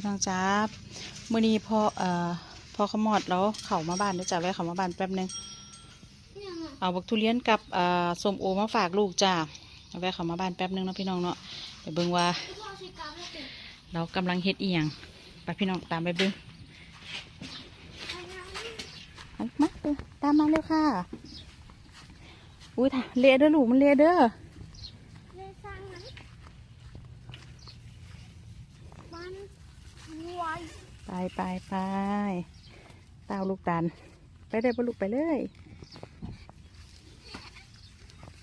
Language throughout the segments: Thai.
พี่น้องจ้ามื่อนี้พอเอ่อพอขมอดแล้วเขามาบ้านเดี๋ยวจ้าแวะเขามาบ้านแป๊บหนึงเอาบักทุเรียนกับเอ่อส้มโอมาฝากลูกจ้าแวะเขามาบ้านแป๊บหนึงนะพี่น้องเนาะเดี๋ยวเบิ่งว่า เรากำลังเฮ็ดอียงไปพี่น้องตามไปเบิ่งมาตามมาเร็วค่ะอุ้ยถ่าเละเด้อลูกมันเละเด้อ เลยสร้างมันมันวาย ไปไปไปเต้าลูกตาลไปเลยปลูกไปเลย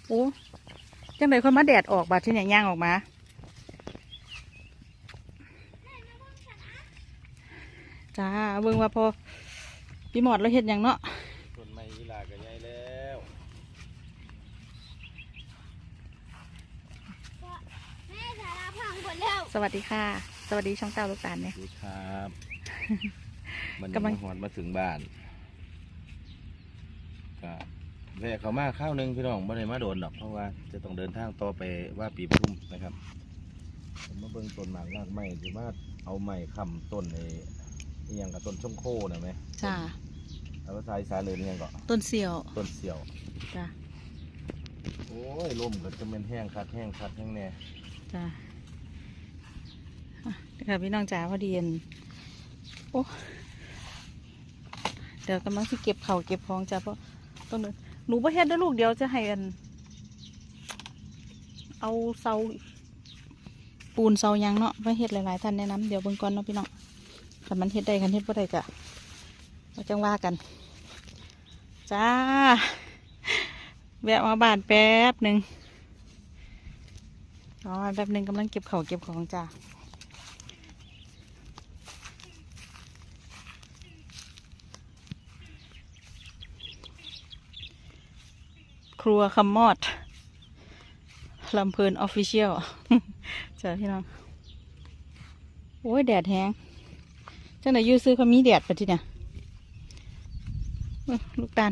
โอ้จังไดคนมาแดดออกบาดที่ไหนย่างออกมา จ้าเบิ่งว่าพอพี่หมอดเราเห็ดหยังเนาะต้นไม้ยีหลาก็ใหญ่แล้วแม่สาราพังหมดแล้วสวัสดีค่ะ สวัสดีช่องเต้าลูกตาลเนี่ยสวัสดีครับ มันกำลังมาหอนมาถึงบ้านก็แวะเขามาข้าวหนึงพี่น้องไม่ได้มาโดนหรอกเพราะว่าจะต้องเดินทางต่อไปว่าปีปทุมนะครับผมมาเบิ่งต้นหมากรากไม้ที่ว่าเอาไม้ค้ำต้นไอ้อหยังกับต้นชมโคนะไหมจ้าแล้วภาษาอีสานเลยนี่ยังก็ต้นเสี่ยวต้นเสี่ยว จ้าโอ้ยลมก็จะเป็นแห้งคัดแห้งคัดแห้งแน่ จ้าอะเดี๋ยวค่ะพี่น้องจ๋าพอดีเย็น โอ้เดี๋ยวกำลังสิเก็บเข่าเก็บของจ้าเพราะต้องเดินหนูประเฮ็ดได้ลูกเดียวจะให้อัน เอาเสาปูนเสายังเนาะมาเฮ็ดหลายๆท่านแนะนำเดี๋ยวเบิ่งก่อนเนาะพี่น้องคันมันเฮ็ดได้คันเฮ็ดบ่ได้ก็เราจังว่ากัน จ้า แวะมาบ้านแป๊บหนึ่งอ๋อแป๊บหนึ่งกำลังเก็บเของเก็บของจ้าค รัวคำมอดลำเพลินออฟฟิเชียลจ้าพี่น้อง โอ้ย แดดแห้งจังไหนยูซื้อเขามีแดดปะที่เนี่ยเอ้อลูกตาล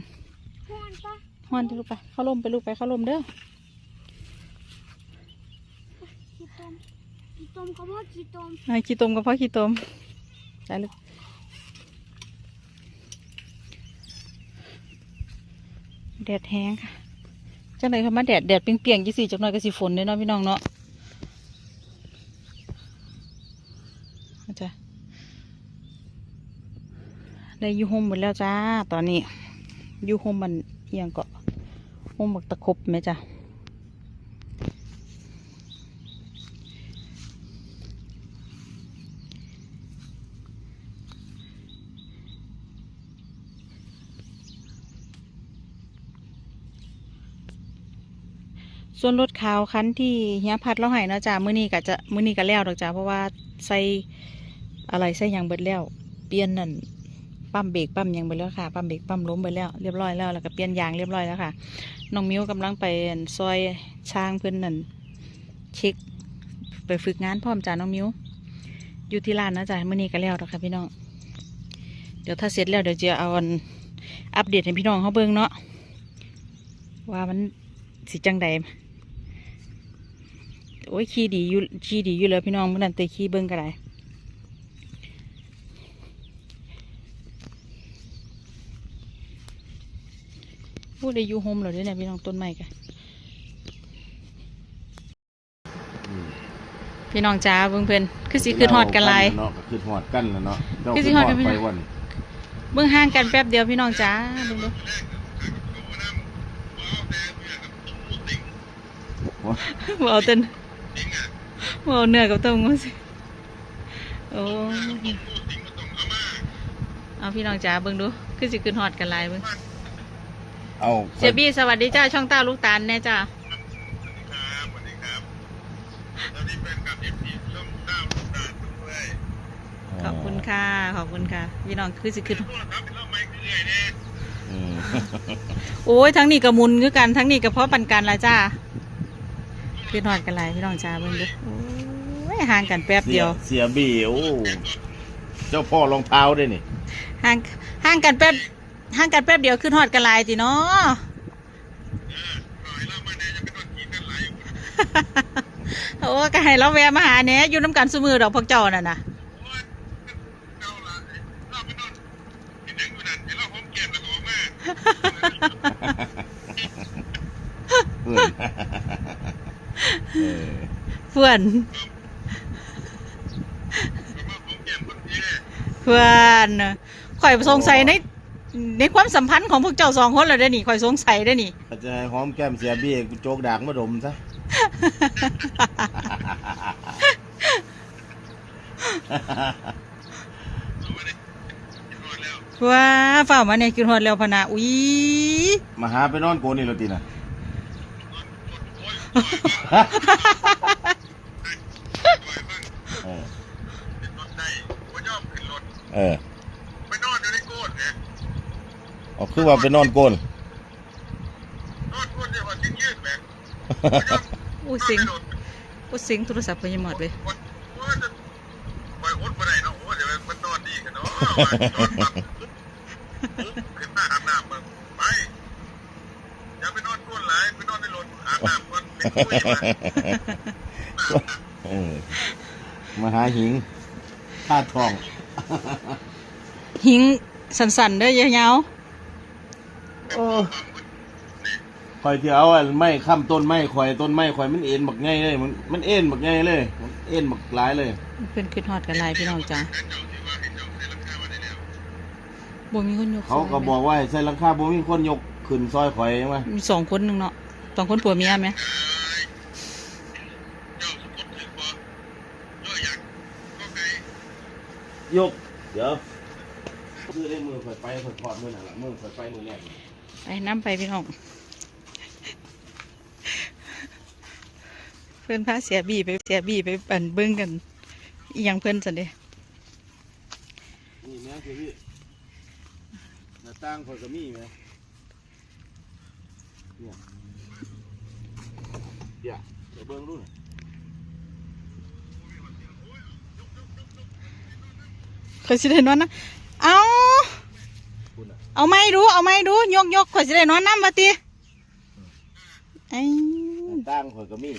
ห้อนปะฮ้อนเด้อลูกไป เข้าลมไปลูกไปเข้าลมเด้อขี้ต้มขี้ต้มเขาบอกขี้ต้มไอ้ขี้ตมกับพ่อขี้ตมใช่ลูกแดดแห้งค่ะ จังไรคะมาแดดแดดเปียงๆยี่สี่จักหน่อยก็สิฝนเด้เนาะพี่น้องเนาะอาจ้ะได้ยูโฮมหมดแล้วจ้า ตอนนี้ยูโฮมมันเอียงเกาะโฮมบักตะคบไหมจ้ะ ส่วนรถขาวคันที่เฮียพัดเราให้เนาะจ้ามื้อนี้ก็จะมื้อนี้ก็แล้วดอกจ้าเพราะว่าใส่อะไรใส่ยังเบิดแล้ว เปลี่ยนนั่นปั๊มเบรกปั๊มยังเบิดแล้วค่ะปั๊มเบรกปั๊มล้มไปแล้วเรียบร้อยแล้วแล้วก็เปลี่ยนยางเรียบร้อยแล้วค่ะน้องมิ้วกำลังไปซอยช่างเพิ่นนั่นเช็คไปฝึกงานพร้อมจ้าน้องมิ้วอยู่ที่ร้านนะจ้ามื้อนี้ก็แล้วดอกค่ะพี่น้อง เดี๋ยวถ้าเสร็จแล้วเดี๋ยวจะเอาอันอัปเดตให้พี่น้องเขาเบิ่งเนาะว่ามันสิจังใด โอ้ยขี้ดีอยู่ขี้ดีอยู่เลยพี่น้องมื่อนั้นเตยขี้เบิ้งก็ได้พูดได้อยู่โฮมเหรอเด้อเนี่ย พี่น้องต้นไม้กันพี่น้องจ้าเบิ่งเพิ่นคือสิคือฮอดกันหลายเนาะก็คือหอดกันแล้วเนาะเจ้าคือสิคือฮฮออดกัดนพี่ไปน้องวันเบิ่งห่างกันแป๊บเดียวพี่น้องจ้าเบิ่งดูบ่เอาเต้นบ่ เอาเนื้อกับต้มมาสิโอ้เอาพี่น้องจ้าเบิ่งดูคือสิคือฮอดกันหลายเบิ่งเอาเสียบี้สวัสดีจ้าช่องต้าลูกตาลแน่จ้าขอบคุณค่ะ ขอบคุณค่ะ พี่น้องคือสิคืออืมโอ้ยทั้งนี้กับมุนคือกันทั้งนี้กับพ่อปันกันละจ้า คือหอดกันหลายพี่น้องจ้าเบิ่งดูโอ้ยห่างกันแป๊บเดียว เสียบีโอ้เจ้าพ่อรองเท้าด้วยนี่ห่างห่างกันแป๊บห่างกันแป๊บเดียวขึ้นหอดกันหลายติเนาะโอ้ก็ให้เราแวะมาหาแหน่อยู่น้ำกันสมือดอกพวกเจ้าน่ะนะ เพื่อนเออ เพื่อนเพื่อนข่อยสงสัยในในความสัมพันธ์ของพวกเจ้าสองคนเลยได้อนี่ข่อยสงสัยได้อนี่อาจจะให้หอมแก้มเสียบี้กูโจกด่างมาดมซะว้าฝ่ามาเนี่ยกินฮอดแล้วพะนะอุ้ยมาหาไปนอนโกนนี่โรตีนะเออ รถได้ว่าย่อมขึ้นรถ เออไปนอนอยู่ในโกดเนี่ยออกคือว่าไปนอนโกนนอนโกดเนี่ยวันที่ยืดแหมอุ้ยเสิงอุ้ยเสิงโทรศัพท์ไปยังหมดเลยวันว่าจะไปอดไปไหนเนาะโอ้เดี๋ยวมันนอนดีกันเนาะว่านอนปั๊บขึ้นมาอาบน้ำมึงไปอย่าไปนอนโกนหลายไปนอนในรถอาบน้ำก่อนไปคุยมาเออมาหาหิงท่าทอง หิงสันๆเด้อยาวโอ้คอยที่เอาอันไม้ค้ำต้นไม้ข่อยต้นไม้ข่อยมันเอ็นบักไงเลย มันมันเอ็นบักไงเลยมันเอ็นบักหลายเลยๆเพิ่นขึ้นฮอดกันหลายพี่น้องจ้าบ่มีคนยกเขาก็บอกว่าให้ใส่หลังคาบ่มีคนยกขึ้นซอยข่อยยังไงมีสองคนหนึงเนาะสองคนผัวเมียไหม เจ้าสมมติถึงบ่เอออยากก็ไง ยก เดี๋ยวซื้อได้มือข่อยไปข่อยถอดมือหน่ะละมือข่อยไปมือแรกนี่ไปน้ำไปพี่น้อง เพื่อนพาเสียบีไปเสียบีไปปั่นเบิ้งกันอีหยังเพื่อนสันเด้นี่แม่คือพี่หน้าต่างข่อยก็มีแม่เนี่ยเดี๋ยวเดี๋ยวเบิ่งดูหน่อย ข่อยสิได้นอนนะเอาคุณน่ะเอาไม้ดูเอาไม้ดูยกยกข่อยสิได้นอนน้ำมาตีไอ้หน้าต่างข่อยก็มี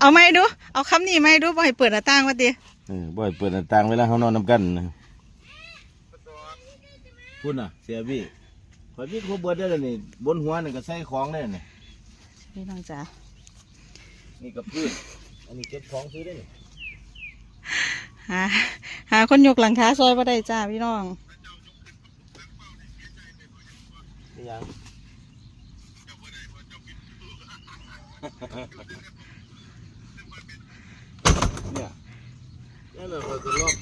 เอาไม้ดู เอาคำนี้ไม้ดูบ่ให้เปิดหน้าต่างมาตีเออบ่อยเปิดหน้าต่างเวลาเขานอนนำกันนะคุณน่ะ เสียบี้ข่อยมีครบเบิดได้แล้วนี่บนหัวนี่ก็ใส่ของได้นี่พี่น้องจ๋า นี่กับพืชอันนี้เก็บของซื้อได้นี่หาหาคนยกหลังคาซอยบ่ได้จ้าพี่น้องนี่ยังเนี่ยนี่เลยเราจะรอบ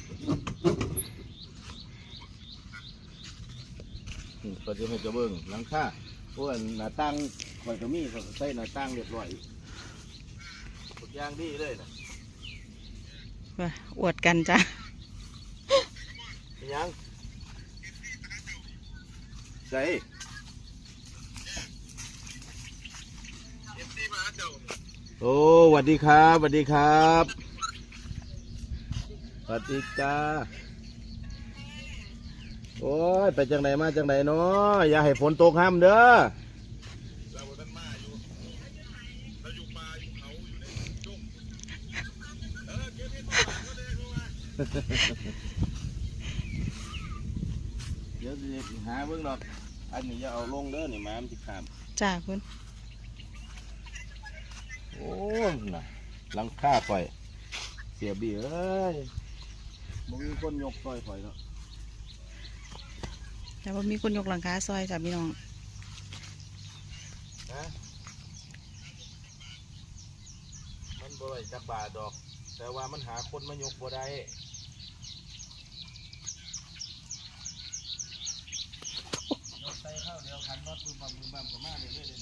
นี่ก็จะให้กระเบื้องหลังคาเพราะว่าหน้าต่างข่อยก็มีข่อยก็ใส่หน้าต่างเรียบร้อยทุกอ ย่างดีเลยนะว่าอวดกันจ้านี่ยังใส่เอฟซีมาหาเจ้าโอ้สวัสดีครับสวัสดีครับสวัสดีจ้าโอ้ย ไปจังไหนมาจังไหนเนาะอย่าให้ฝนตกห้ามเด้อ เข้ามาเดี๋ยวสิหาเบิ่งดอกอันนี้อย่าเอาลงเด้อนี่หมามันสิขามจ้าคุณโอ้น่ะหลังคาข่อย เสียบีเอ้ยบ่มีคนยกซอยข่อยเนาะแต่ว่ามีคนยกหลังคาซอยจ้าพี่น้องนะมันบ่ได้จักบาทดอก แต่ว่ามันหาคนมายกบ่ได้ยก ใส่ข้าวเดียวขันน็อตปืนบัมปืนบัมก็มาเรื่อยๆเลย